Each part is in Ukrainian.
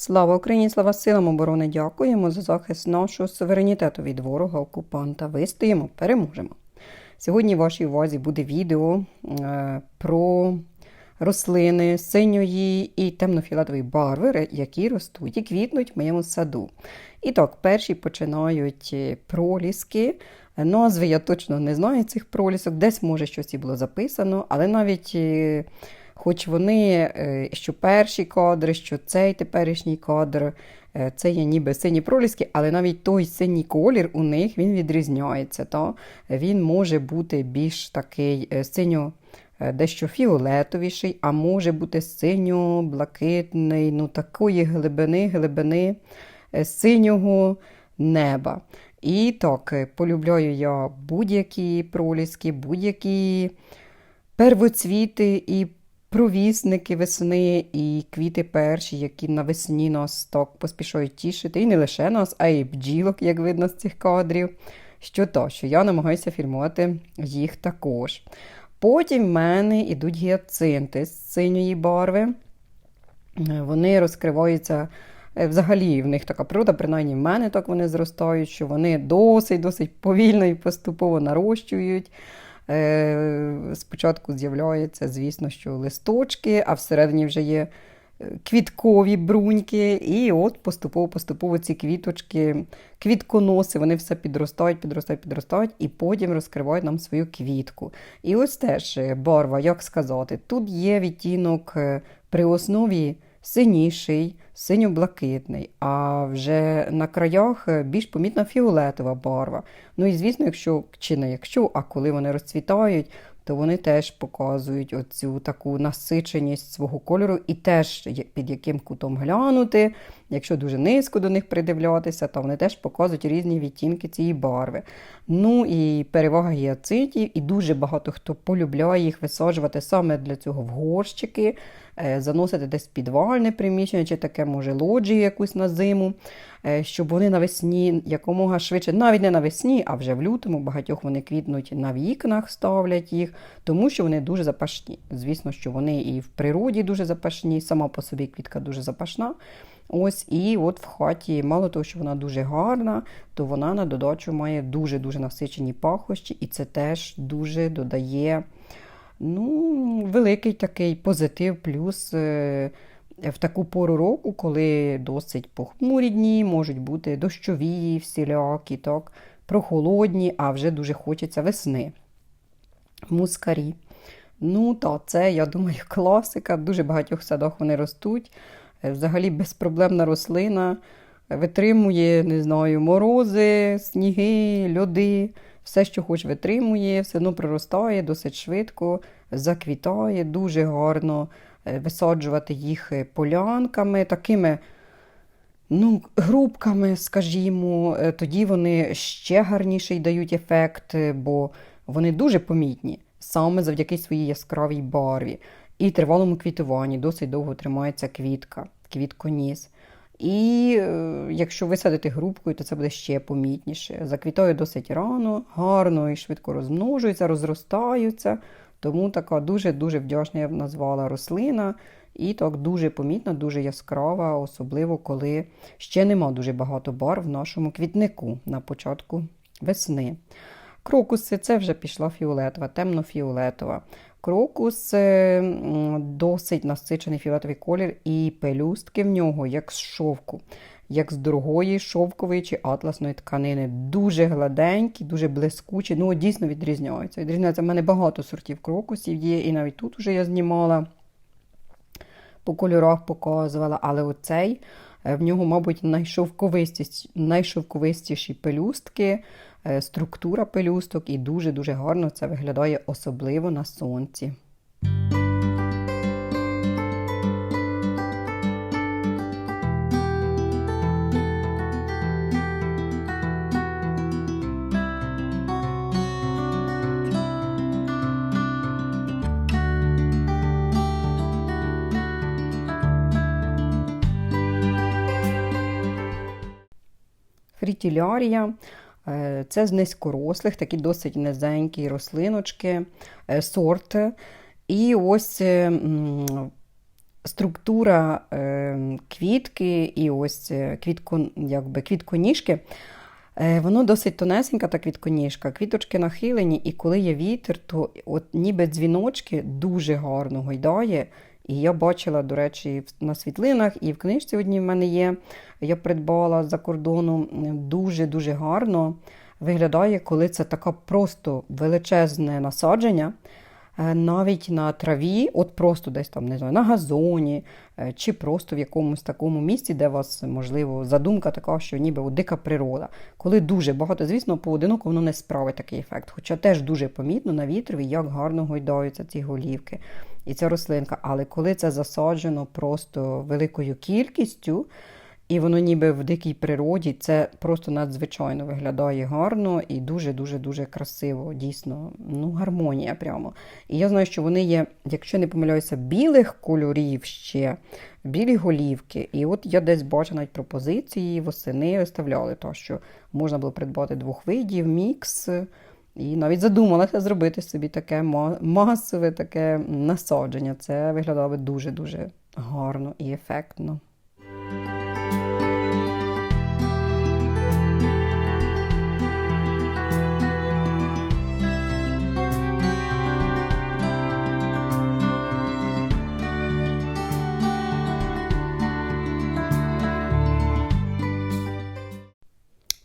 Слава Україні, слава силам оборони! Дякуємо за захист нашого суверенітету від ворога окупанта. Вистоїмо, переможемо. Сьогодні в вашій увазі буде відео е, про рослини синьої і темнофіолетової барви, які ростуть і квітнуть в моєму саду. І так, перші починають е, проліски. Назви я точно не знаю цих пролісок, десь може щось і було записано, але навіть. Хоч вони, е, що перші кадри, що цей теперішній кадр, е, це є ніби сині проліски, але навіть той синій колір у них він відрізняється. Та? Він може бути більш такий е, синьо, дещо фіолетовіший, а може бути синьо-блакитний, ну такої глибини, глибини синього неба. І так, полюбляю я будь-які проліски, будь-які первоцвіти і провісники весни, і квіти перші, які навесні нас так поспішають тішити. І не лише нас, а й бджілок, як видно з цих кадрів. Що то, що я намагаюся фільмувати їх також. Потім в мене йдуть гіацинти з синьої барви. Вони розкриваються. е, Взагалі в них така природа, принаймні в мене так вони зростають, що вони досить-досить повільно і поступово нарощують. Е, Спочатку з'являються, звісно, що листочки, а всередині вже є е, квіткові бруньки. І от поступово-поступово ці квіточки, квітконоси, вони все підростають, підростають, підростають, і потім розкривають нам свою квітку. І ось теж е, барва, як сказати, тут є відтінок при основі синіший, синьо-блакитний, а вже на краях е, більш помітна фіолетова барва. Ну і звісно, якщо чи не якщо, а коли вони розцвітають, то вони теж показують оцю таку насиченість свого кольору, і теж під яким кутом глянути. Якщо дуже низько до них придивлятися, то вони теж показують різні відтінки цієї барви. Ну і перевага гіацинтів, і дуже багато хто полюбляє їх висаджувати саме для цього в горщики, заносити десь підвальне приміщення, чи таке, може, лоджію якусь на зиму, е, щоб вони навесні якомога швидше, навіть не навесні, а вже в лютому багатьох вони квітнуть на вікнах, ставлять їх, тому що вони дуже запашні. Звісно, що вони і в природі дуже запашні, сама по собі квітка дуже запашна. Ось і от в хаті, мало того, що вона дуже гарна, то вона на додачу має дуже-дуже насичені пахощі, і це теж дуже додає ну, великий такий позитив, плюс е, в таку пору року, коли досить похмурі дні, можуть бути дощові, всілякі, так, прохолодні, а вже дуже хочеться весни. Мускарі. Ну, та це, я думаю, класика. В дуже багатьох садах вони ростуть. Е, Взагалі безпроблемна рослина. Витримує, не знаю, морози, сніги, льоди. Все, що хоч витримує, все одно проростає досить швидко, заквітає, дуже гарно е, висаджувати їх е, полянками, такими ну, грубками, скажімо, е, тоді вони ще гарніший дають ефект, бо вони дуже помітні саме завдяки своїй яскравій барві і тривалому квітуванні. Досить довго тримається квітка, квітконіс. І е, якщо висадити грубкою, то це буде ще помітніше. Заквітає досить рано, гарно і швидко розмножуються, розростаються. Тому така дуже-дуже вдячна я б назвала рослина. І так дуже помітна, дуже яскрава, особливо коли ще нема дуже багато барв в нашому квітнику на початку весни. Крокуси це вже пішла фіолетова, темно-фіолетова. Крокус досить насичений фіолетовий колір, і пелюстки в нього, як з шовку, як з дорогої шовкової чи атласної тканини. Дуже гладенькі, дуже блискучі, ну дійсно відрізняються. Відрізняються. В мене багато сортів крокусів є, і навіть тут вже я знімала по кольорах показувала, але оцей е, в нього, мабуть, найшовковистість, найшовковистіші пелюстки, е, структура пелюсток, і дуже-дуже гарно це виглядає, особливо на сонці. Фрітілярія е, це з низькорослих, такі досить низенькі рослиночки, е, сорт. І ось е, структура квітки і ось квітко, якби, квітконіжки. Воно досить тонесенька, та квітконіжка, квіточки нахилені, і коли є вітер, то от ніби дзвіночки дуже гарно гойдає. І я бачила, до речі, на світлинах і в книжці одній в мене є. Я придбала за кордону дуже-дуже гарно виглядає, коли це таке просто величезне насадження. Е, Навіть на траві, от просто десь там, не знаю, на газоні, е, чи просто в якомусь такому місці, де у вас, можливо, задумка така, що ніби дика природа. Коли дуже багато, звісно, поодиноко воно не справить такий ефект. Хоча теж дуже помітно на вітрові, як гарно гойдаються ці голівки і ця рослинка. Але коли це засаджено просто великою кількістю, і воно ніби в дикій природі, це просто надзвичайно виглядає гарно і дуже-дуже дуже красиво. Дійсно, ну гармонія прямо. І я знаю, що вони є, якщо не помиляюся, білих кольорів ще, білі голівки. І от я десь бачу навіть пропозиції, восени виставляли, то, що можна було придбати двох видів, мікс. І навіть задумалася зробити собі таке масове таке насадження. Це виглядало би дуже-дуже гарно і ефектно.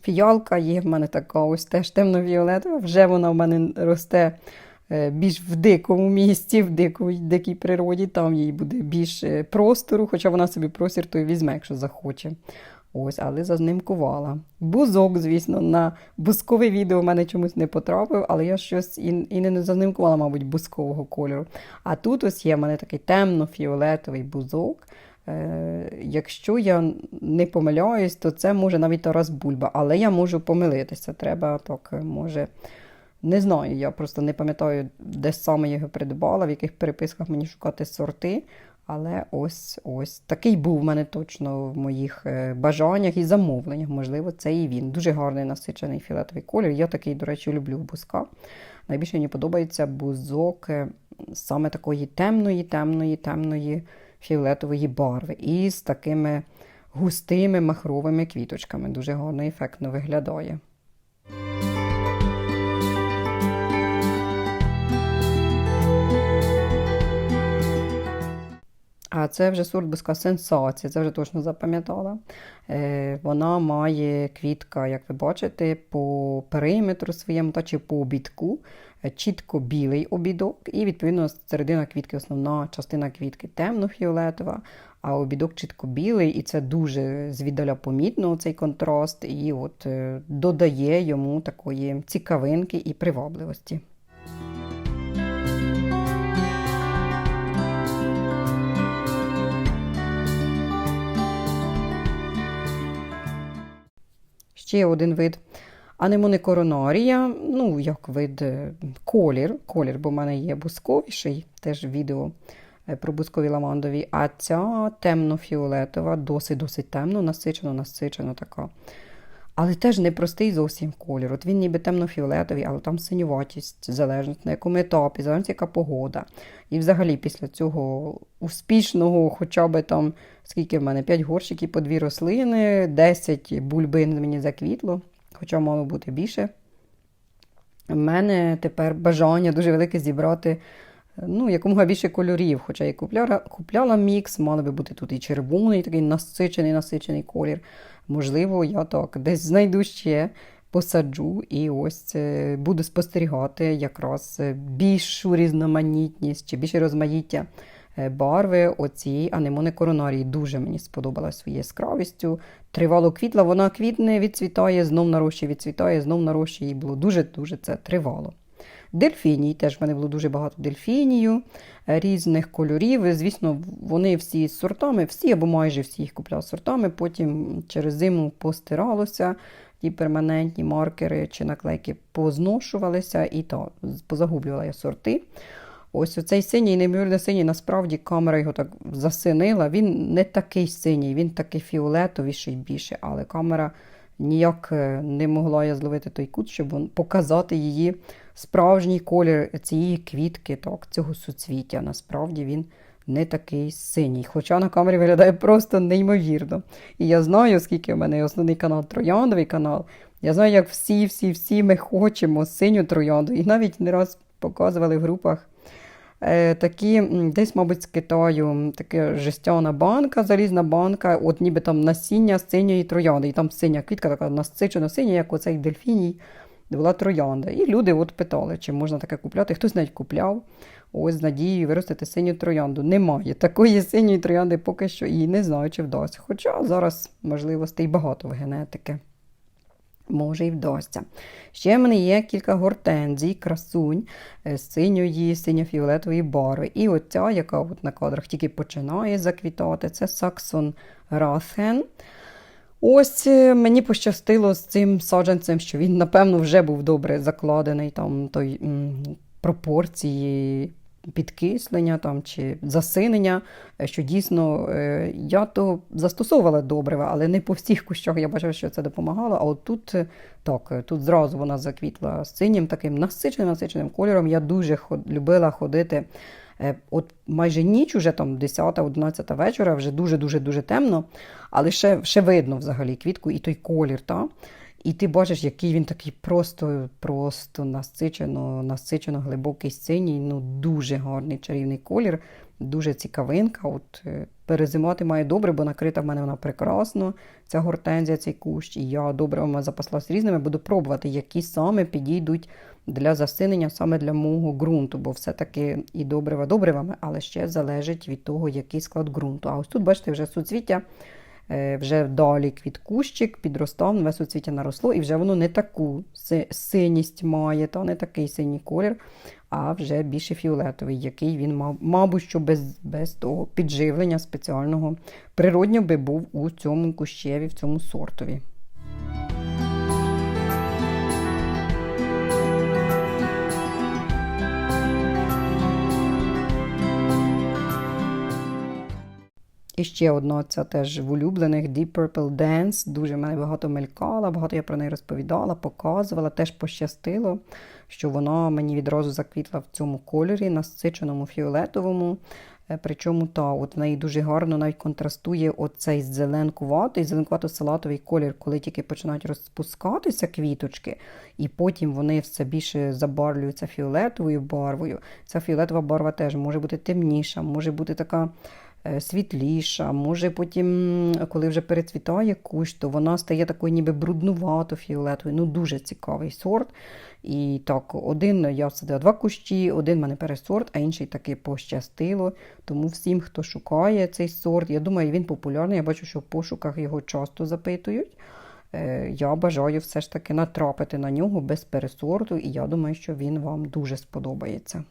Фіалка є в мене така, ось теж темно-віолетова. Вже вона в мене росте е, більш в дикому місці, в дику, дикій природі. Там їй буде більше простору, хоча вона собі простір той візьме, якщо захоче. Ось, але зазнимкувала. Бузок, звісно, на бузкове відео в мене чомусь не потрапив, але я щось і, і не зазнимкувала, мабуть, бузкового кольору. А тут ось є в мене такий темно-фіолетовий бузок. Е, якщо я не помиляюсь, то це може навіть Тарас Бульба, але я можу помилитися. Треба так, е, може. Не знаю, я просто не пам'ятаю, де саме його придбала, в яких переписках мені шукати сорти. Але ось ось такий був в мене точно в моїх е, бажаннях і замовленнях. Можливо, це і він. Дуже гарний насичений фіолетовий колір. Я такий, до речі, люблю бузка. Найбільше мені подобається бузок саме такої темної, темної, темної фіолетової барви. І з такими густими махровими квіточками. Дуже гарно ефектно виглядає. А це вже сорт бузка сенсація, це вже точно запам'ятала. Е, вона має квітка, як ви бачите, по периметру своєму та чи по обідку, чітко білий обідок, і відповідно середина квітки, основна частина квітки темно-фіолетова, а обідок чітко білий, і це дуже звідаля помітно цей контраст, і от е, додає йому такої цікавинки і привабливості. Ще один вид анемони коронарія, ну, як вид е, колір, колір, бо в мене є бусковіший, теж відео е, про бускові ламандові, а ця темно-фіолетова, досить-досить темно, насичено, насичено така. Але теж не простий зовсім колір. От він ніби темно-фіолетовий, але там синюватість, залежно на якому етапі, залежно яка погода. І взагалі після цього успішного, хоча б там, скільки в мене, 5 горщиків по дві рослини, 10 бульбин мені заквітло, хоча мало бути більше. У мене тепер бажання дуже велике зібрати ну, якомога більше кольорів. Хоча я купляла, купляла мікс, мали би бути тут і червоний, такий насичений, насичений колір. Можливо, я так десь знайду ще, посаджу і ось е, буду спостерігати якраз е, більшу різноманітність чи більше розмаїття барви оцієї анемони коронарії. Дуже мені сподобалась своєю яскравістю. Тривало квітла, вона квітне, відцвітає, знов нарощує, відцвітає, знов нарощує. І було дуже-дуже це тривало. Дельфіній, теж в мене було дуже багато дельфінію різних кольорів. Звісно, вони всі з сортами, всі або майже всі їх купляла з сортами. Потім через зиму постиралося, ті перманентні маркери чи наклейки позношувалися і то позагублювала я сорти. Ось оцей синій, неймовірно синій, насправді камера його так засинила. Він не такий синій, він такий фіолетовіший більше, але камера ніяк е, не могла я зловити той кут, щоб показати її справжній колір цієї квітки, так, цього суцвіття. Насправді він не такий синій. Хоча на камері виглядає просто неймовірно. І я знаю, оскільки в мене основний канал Трояндовий канал. Я знаю, як всі-всі-всі ми хочемо синю троянду. І навіть не раз показували в групах. Е, такі, десь, мабуть, з Китаю така жестяна банка, залізна банка, от ніби там насіння синьої троянди. І там синя квітка, така насичена синя, як оцей дельфіній, була троянда. І люди от питали, чи можна таке купляти. Хтось навіть купляв. Ось з надією виростити синю троянду. Немає такої синьої троянди поки що і не знаю, чи вдасться. Хоча зараз можливостей багато в генетики. Може і вдасться. Ще в мене є кілька гортензій, красунь з синьої, синьо-фіолетової барви. І оця, яка от на кадрах тільки починає заквітати, це Саксон Ратhen. Ось е, мені пощастило з цим саджанцем, що він, напевно, вже був добре закладений там той пропорції підкислення там, чи засинення, що дійсно е, я то застосовувала добрива, але не по всіх кущах я бачила, що це допомагало. А от тут е, так, тут зразу вона заквітла синім таким насиченим насиченим кольором. Я дуже любила ходити. Е, от майже ніч, уже там 10-11 вечора, вже дуже-дуже дуже темно, але ще ще видно взагалі квітку і той колір. Та? І ти бачиш, який він такий просто просто насичено, насичено глибокий синій, ну дуже гарний чарівний колір, дуже цікавинка. От е, Перезимати має добре, бо накрита в мене вона прекрасно, ця гортензія, цей кущ. І я добре запаслась різними, буду пробувати, які саме підійдуть для засинення саме для мого ґрунту, бо все-таки і добрива добривами, але ще залежить від того, який склад ґрунту. А ось тут, бачите, вже суцвіття. Е, вже далі квіткущик підростав, нове суцвіття наросло, і вже воно не таку синість має, та не такий синій колір, а вже більше фіолетовий, який він, мав, мабуть, що без без того підживлення спеціального природньо би був у цьому кущеві, в цьому сортові. І ще одна це теж в улюблених Deep Purple Dance. Дуже мене багато мелькала, багато я про неї розповідала, показувала. Теж пощастило, що вона мені відразу заквітла в цьому кольорі, насиченому фіолетовому. Е, причому та, от в неї дуже гарно навіть контрастує оцей зеленкуватий, зеленкувато-салатовий колір, коли тільки починають розпускатися квіточки, і потім вони все більше забарвлюються фіолетовою барвою. Ця фіолетова барва теж може бути темніша, може бути така світліша, може потім, коли вже перецвітає кущ, то вона стає такою ніби бруднувато фіолетовою. Ну, дуже цікавий сорт. І так, один я садила два кущі, один в мене пересорт, а інший таки пощастило. Тому всім, хто шукає цей сорт, я думаю, він популярний. Я бачу, що в пошуках його часто запитують. Е, я бажаю все ж таки натрапити на нього без пересорту, і я думаю, що він вам дуже сподобається.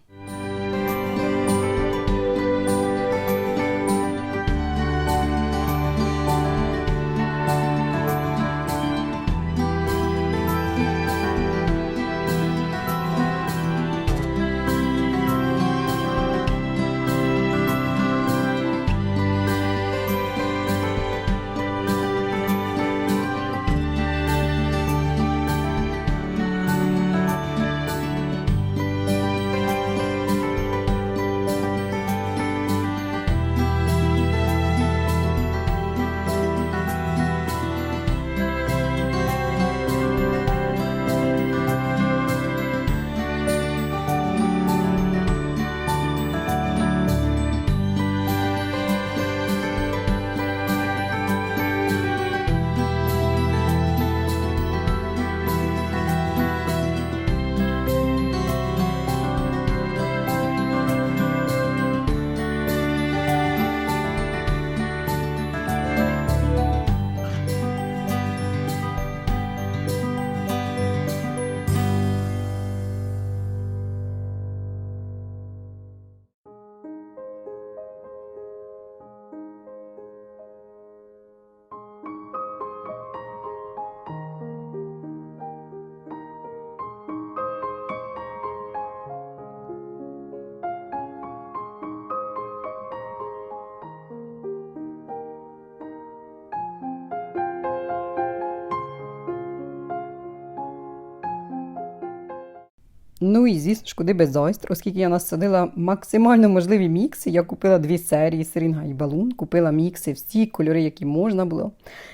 Ну і звісно ж, куди без зайстр, оскільки я насадила максимально можливі мікси. Я купила дві серії Сирінга і Балун, купила мікси, всі кольори, які можна було.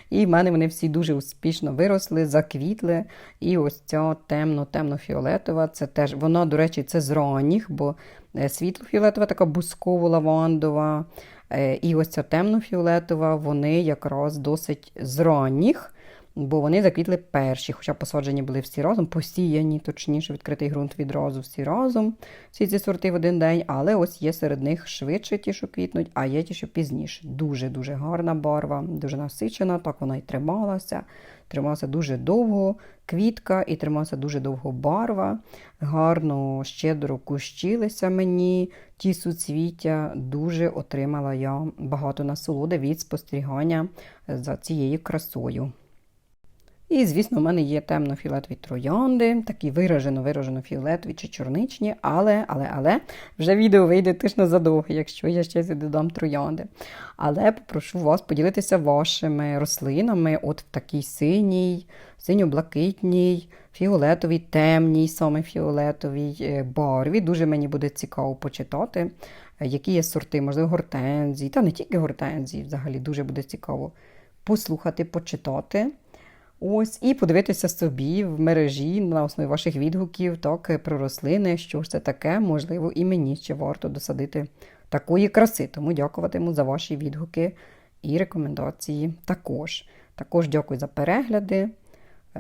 І в мене вони всі дуже успішно виросли, заквітли. І ось ця темно-темно-фіолетова, це теж вона, до речі, це з ранніх, бо е, світло-фіолетова, така бусково-лавандова. е, І ось ця темно-фіолетова, вони якраз досить з ранніх бо вони заквітли перші, хоча посаджені були всі разом, посіяні, точніше, відкритий ґрунт відразу всі разом, всі ці сорти в один день, але ось є серед них швидше ті, що квітнуть, а є ті, що пізніше. Дуже-дуже гарна барва, дуже насичена, так вона і трималася. Трималася дуже довго квітка і трималася дуже довго барва. Гарно, щедро кущилися мені ті суцвіття. Дуже отримала я багато насолоди від спостерігання за цією красою. І, звісно, в мене є темно-фіолетові троянди, такі виражено, виражено фіолетові чи чорничні, але, але, але вже відео вийде точно задовго, якщо я ще додам троянди. Але попрошу вас поділитися вашими рослинами, от в такій синій, синьо-блакитній, фіолетовій, темній, саме фіолетовій е, барві. Дуже мені буде цікаво почитати, е, які є сорти, можливо, гортензії, та не тільки гортензії, взагалі дуже буде цікаво послухати, почитати. Ось, і подивитися собі в мережі на основі ваших відгуків, так, про рослини, що ж це таке, можливо, і мені ще варто досадити такої краси. Тому дякуватиму за ваші відгуки і рекомендації також. Також дякую за перегляди,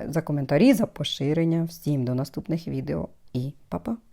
за коментарі, за поширення. Всім до наступних відео і па-па!